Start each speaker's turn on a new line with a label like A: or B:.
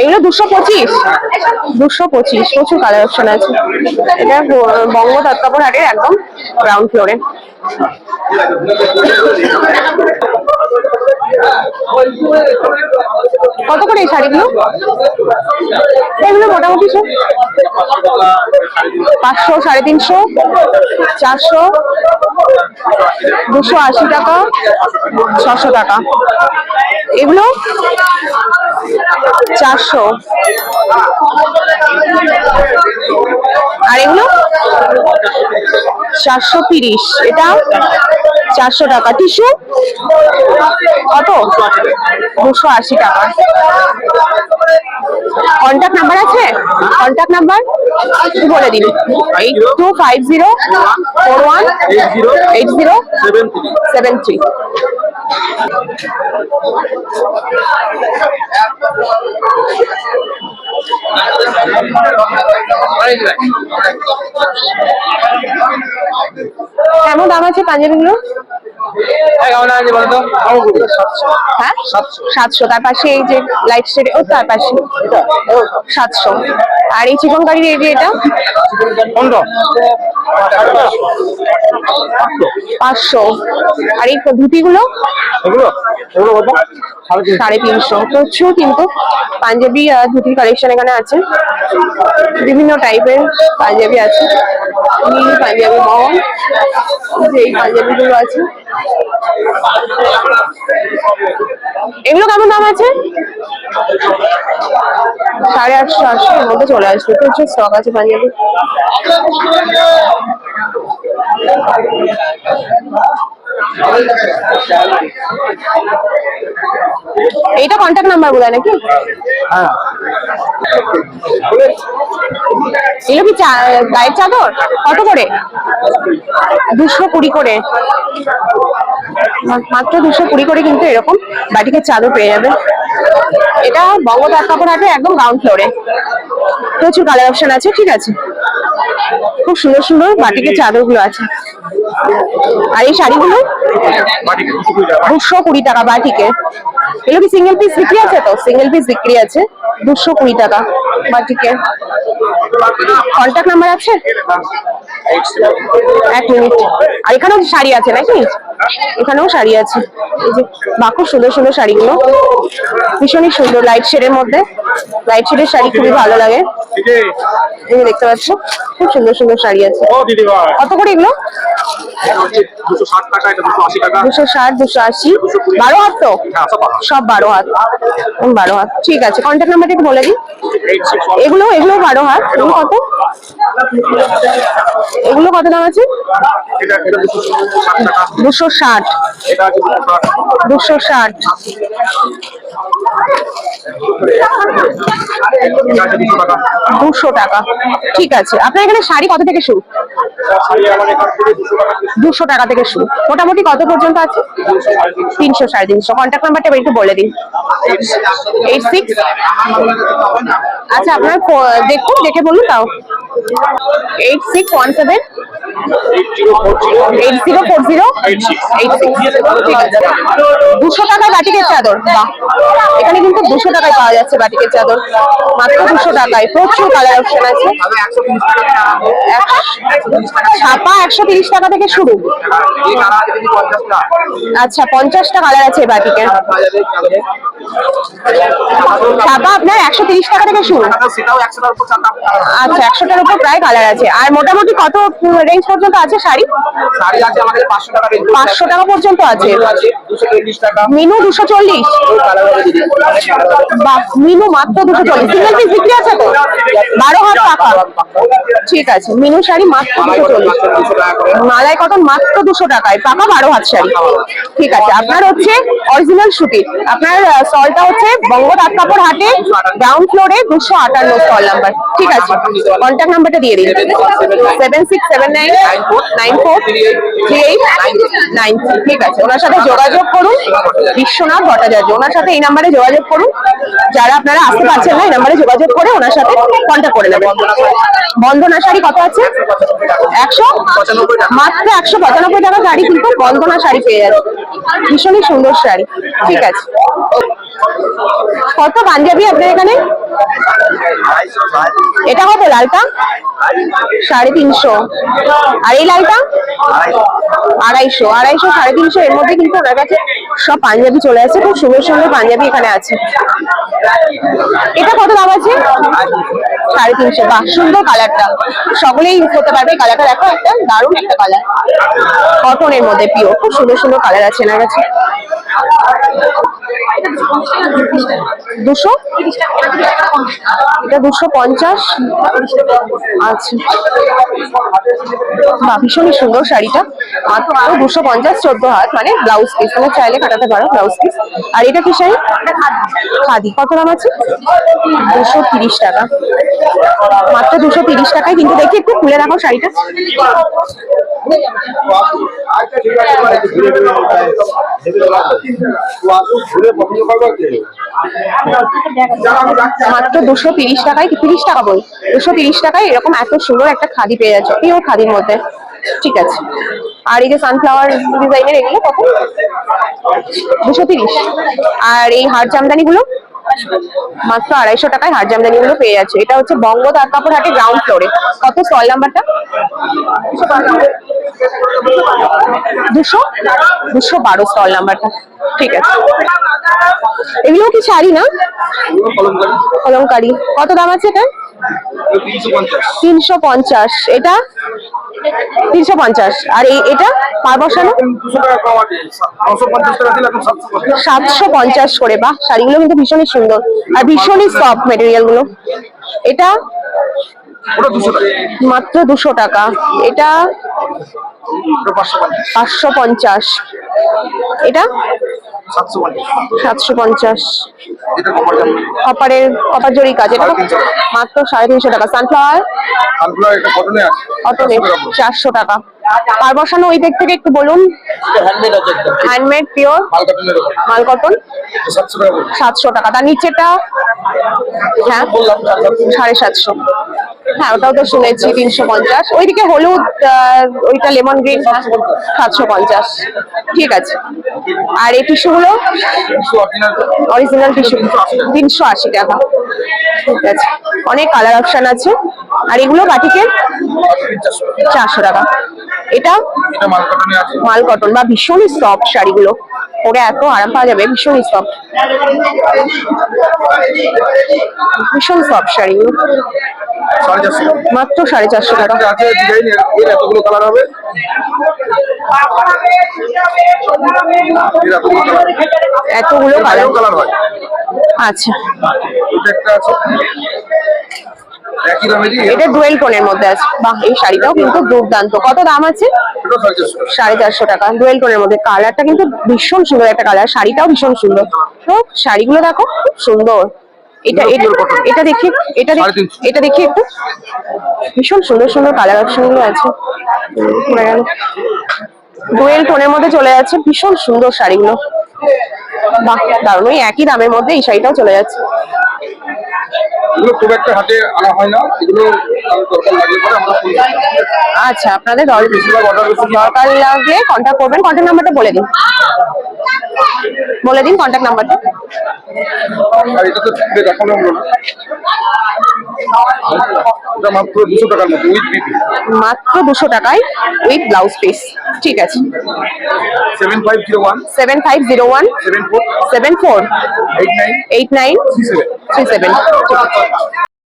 A: এগুলো দুশো পঁচিশ। দুশো পঁচিশ, প্রচুর কালার অপশন আছে। এটা বঙ্গ দত্তাপুর হাটের একদম গ্রাউন্ড ফ্লোরে কত করে এই শাড়িগুলো? এগুলো মোটামুটি সব। পাঁচশো, সাড়ে তিনশো, চারশো, দুশো আশি টাকা, ছশো টাকা। এগুলো চারশো। আর এগুলো? চারশো তিরিশ। এটা চারশো টাকা। টিস্যু? কত? দুশো আশি টাকা। কন্ট্যাক্ট নাম্বার আছে? Contact number? বলে দিন। Eight two five zero four one eight zero seven three. কেমন দাম আছে পাঞ্জাবিগুলো? হ্যাঁ? সাতশো। তার পাশে এই যে লাইট শেড ও তার পাশে। সাতশো। আর এই চিকন কারির এই যে এটা পাঁচশো। আর এই ধুতিগুলো? সাড়ে তিনশো। প্রচুর কিন্তু পাঞ্জাবি ধুতির কালেকশন এখানে আছে। বিভিন্ন টাইপের পাঞ্জাবি আছে। নীল পাঞ্জাবি মহল যে এই পাঞ্জাবি গুলো আছে। এগুলো কেমন দাম আছে? সাড়ে আটশো আটশো এর মধ্যে চলে আসবে। প্রচুর স্টক আছে পাঞ্জাবি এইটা কন্ট্যাক্ট নাম্বার বলে নাকি? এগুলো কি গায়ের চাদর? কত করে? দুশো কুড়ি করে। মাত্র দুশো কুড়ি করে কিন্তু এরকম বাটিকের চাদর পেয়ে যাবে। এটা বঙ্গদার কাপড় হাটে একদম গ্রাউন্ড ফ্লোরে প্রচুর কালার অপশন আছে, ঠিক আছে? খুব সুন্দর সুন্দর বাটিকের চাদরগুলো আছে। আর এই শাড়িগুলো? দুশো কুড়ি টাকা বাটিকে এগুলো কি সিঙ্গেল পিস বিক্রি আছে তো? সিঙ্গেল পিস বিক্রি আছে। দুশো কুড়ি টাকা। বাটিকে কন্ট্যাক্ট নাম্বার আছে? এক মিনিট। আর এখানেও শাড়ি আছে নাকি? এখানেও শাড়ি আছে। এই যে বা খুব সুন্দর সুন্দর শাড়িগুলো। ভীষণই সুন্দর লাইট শেডের মধ্যে। লাইট শেডের শাড়ি খুবই ভালো লাগে। এই দেখতে পাচ্ছ খুব সুন্দর সুন্দর শাড়ি আছে। কত করে এগুলো?
B: দুশো ষাট দুশো আশি
A: বারো হাত তো?
B: হ্যাঁ সব
A: বারো হাত। বারো হাত। ঠিক আছে কন্ট্যাক্ট নাম্বারটা একটু বলে দিন এগুলো এগুলো বারো হাত। এগুলো কত? এগুলো কত দাম আছে?
B: দুশো
A: দুশো ষাট।
B: দুশো ষাট।
A: দুশো
B: টাকা।
A: ঠিক আছে। আপনার এখানে শাড়ি কত থেকে শুরু?
B: দুশো টাকা
A: থেকে শুরু। মোটামুটি কত পর্যন্ত আছে? তিনশো সাড়ে তিনশো। কন্ট্যাক্ট নাম্বারটা একটু বলে দিন। এইট সিক্স আচ্ছা আপনার দেখুন, দেখে বলুন তাও। Eight six one seven
B: eight zero four zero
A: দুশো টাকায় বাটিকের চাদর বাহ। এখানে কিন্তু দুশো টাকায় পাওয়া যাচ্ছে বাটিকের চাদর। মাত্র দুশো টাকায়। প্রচুর কালার অপশন আছে।
B: টাকা
A: এক- ছাপা একশো তিরিশ টাকা থেকে শুরু। আচ্ছা পঞ্চাশটা কালার আছে এই বাটিকের। ছাপা আপনার একশো তিরিশ টাকা থেকে শুরু। আচ্ছা একশোটার উপর প্রায় কালার আছে। আর মোটামুটি কত রেঞ্জ পর্যন্ত আছে শাড়ি?
B: পাঁচশো টাকা
A: পর্যন্ত আছে। মিনু দুশো চল্লিশ। বাহ, মিনু মাত্র দুশো চল্লিশ। সিঙ্গেল পিস বিক্রি আছে তো? বারো হাজার টাকা ঠিক আছে, মিনু শাড়ি মাত্র দুশো চল্লিশ। মালাই কটন মাত্র দুশো টাকায়। পাকা বারো হাত শাড়ি ঠিক আছে, আপনার হচ্ছে অরিজিনাল সুতির আপনার স্টলটা হচ্ছে বঙ্গ তাঁত কাপড় হাটে গ্রাউন্ড ফ্লোরে দুশো আটান্ন স্টল নাম্বার ঠিক আছে কন্ট্যাক্ট নাম্বারটা দিয়ে দিন। Seven six seven nine nine four three eight nine ঠিক আছে, ওনার সাথে যোগাযোগ করুন। বিশ্বনাথ ভট্টাচার্য, ওনার সাথে এই নাম্বারে যোগাযোগ করুন। যারা আপনারা আসতে পারছেন না, এই নাম্বারে যোগাযোগ করে ওনার সাথে কন্ট্যাক্ট করে নেবেন। বন্ধনা শাড়ি কত আছে? একশো? মাত্র একশো পঁচানব্বই টাকা শাড়ি কিন্তু বন্ধনা শাড়ি পেয়ে যাচ্ছে। ভীষণই সুন্দর শাড়ি। ঠিক আছে। কত পাঞ্জাবি আপনার এখানে? এটা কত লালটা? সাড়ে তিনশো। আর এই লালটা? আড়াইশো। আড়াইশো, সাড়ে তিনশো, এর মধ্যে কিন্তু ওনার কাছে সব পাঞ্জাবি চলে আসছে। খুব সুন্দর সুন্দর পাঞ্জাবি এখানে আছে। এটা কত দাম আছে? সাড়ে তিনশো বাহ সুন্দর কালারটা সকলেই করতে পারবে কালারটা দেখো, একটা দারুণ একটা কালার কটনের মধ্যে পিও খুব সুন্দর সুন্দর কালার আছে এনার কাছে? দুশো? এটা দুশো পঞ্চাশ। আচ্ছা। বা ভীষণই সুন্দর শাড়িটা। মাত্র দুশো পঞ্চাশ চোদ্দ হাত। মানে ব্লাউজ পিস মানে চাইলে কাটাতে পারো ব্লাউজ পিস আর এটা কি শাড়ি? খাদি। কত দাম আছে? দুশো তিরিশ টাকা। মাত্র দুশো তিরিশ টাকায়, কিন্তু দেখি একটু খুলে রাখো শাড়িটা। মাত্র দুশো তিরিশ টাকায়, তিরিশ টাকা বল, দুশো তিরিশ টাকায় এরকম এত সুন্দর একটা খাদি পেয়ে যাচ্ছে পিওর খাদির মধ্যে। ঠিক আছে। আর এই যে সানফ্লাওয়ার ডিজাইনের এগুলো কত? দুশো তিরিশ। আর এই হার জামদানি গুলো মাত্র আড়াইশো টাকায় হার জামদানি গুলো পেয়ে যাচ্ছে। এটা হচ্ছে বঙ্গ তার কাপড় হাটে গ্রাউন্ড ফ্লোরে কত স্টল নাম্বারটা দুশো? দুশো বারো স্টল নাম্বারটা ঠিক আছে। এগুলো কি শাড়ি না? কলমকারি। কত দাম আছে এটা?
B: তিনশো পঞ্চাশ।
A: এটা? তিনশো পঞ্চাশ। আর এটা পার বসানো?
B: সাতশো পঞ্চাশ
A: করে বাহ শাড়িগুলো কিন্তু ভীষণই সুন্দর। আর ভীষণই সফট মেটেরিয়ালগুলো এটা মাত্র দুশো টাকা। এটা
B: পাঁচশো পঞ্চাশ।
A: এটা?
B: সাতশো পঞ্চাশ।
A: কপারের কপার জরি কাজ। এটা। মাত্র সাড়ে তিনশো টাকা। সানফ্লাওয়ার অটোনে চারশো টাকা। পার বসানো ওই দিক থেকে একটু বলুন।
B: হ্যান্ডমেড
A: পিওর
B: মাল
A: কটন
B: সাতশো টাকা
A: তার নিচেটা? হ্যাঁ?
B: সাড়ে সাতশো।
A: হ্যাঁ ওটাও তো শুনেছি তিনশো পঞ্চাশ। ওইদিকে হলুদ ওইটা লেমন গ্রিন সাতশো পঞ্চাশ। ঠিক আছে। আর এই টিস্যুগুলো?
B: দুশো অরিজিনাল
A: টিস্যু। তিনশো আশি টাকা। ঠিক আছে। অনেক কালার অপশন আছে। আর এগুলো
B: চারশো।
A: চারশো টাকা। এটা
B: মাল কাটনে
A: বা ভীষণই সফট শাড়িগুলো। পরে এত আরাম পাওয়া যাবে ভীষণই সফট ভীষণ সফট শাড়িগুলো। মাত্র সাড়ে চারশো টাকা।
B: এতগুলো কালার
A: আচ্ছা।
B: এটা
A: ডুয়েল টোনের মধ্যে আছে। বাহ এই শাড়িটাও কিন্তু দুর্দান্ত। কত দাম আছে?
B: সাড়ে চারশো টাকা।
A: ডুয়েল টোনের মধ্যে। কালারটা কিন্তু ভীষণ সুন্দর একটা কালার। শাড়িটাও ভীষণ সুন্দর। তো শাড়িগুলো দেখো খুব সুন্দর। এটা এটা দেখি এটা দেখি এটা দেখি একটু। ভীষণ সুন্দর সুন্দর কালার অপশনগুলো আছে। ডুয়েল টোনের মধ্যে চলে যাচ্ছে ভীষণ সুন্দর শাড়িগুলো। বাহ দারুণ। ওই একই দামের মধ্যে এই শাড়িটাও চলে যাচ্ছে।
B: এগুলো খুব একটা হাতে আনা হয় না। এগুলো দরকার লাগলে পরে আমরা ফোন
A: আচ্ছা আপনাদের দর-
B: বেশিরভাগ অর্ডার
A: দরকার লাগলে কন্ট্যাক্ট করবেন। কন্ট্যাক্ট নাম্বারটা বলে দিন। বলে দিন কন্ট্যাক্ট নাম্বারটা
B: আর এটা তো দেখানো হলো না। এটা মাত্র দুশো টাকার মতো উইথ বিপি
A: মাত্র দুশো টাকায় উইথ ব্লাউজ পিস ঠিক আছে।
B: Seven five zero one
A: seven five zero one
B: seven four
A: seven four
B: eight nine
A: eight nine
B: three seven
A: three seven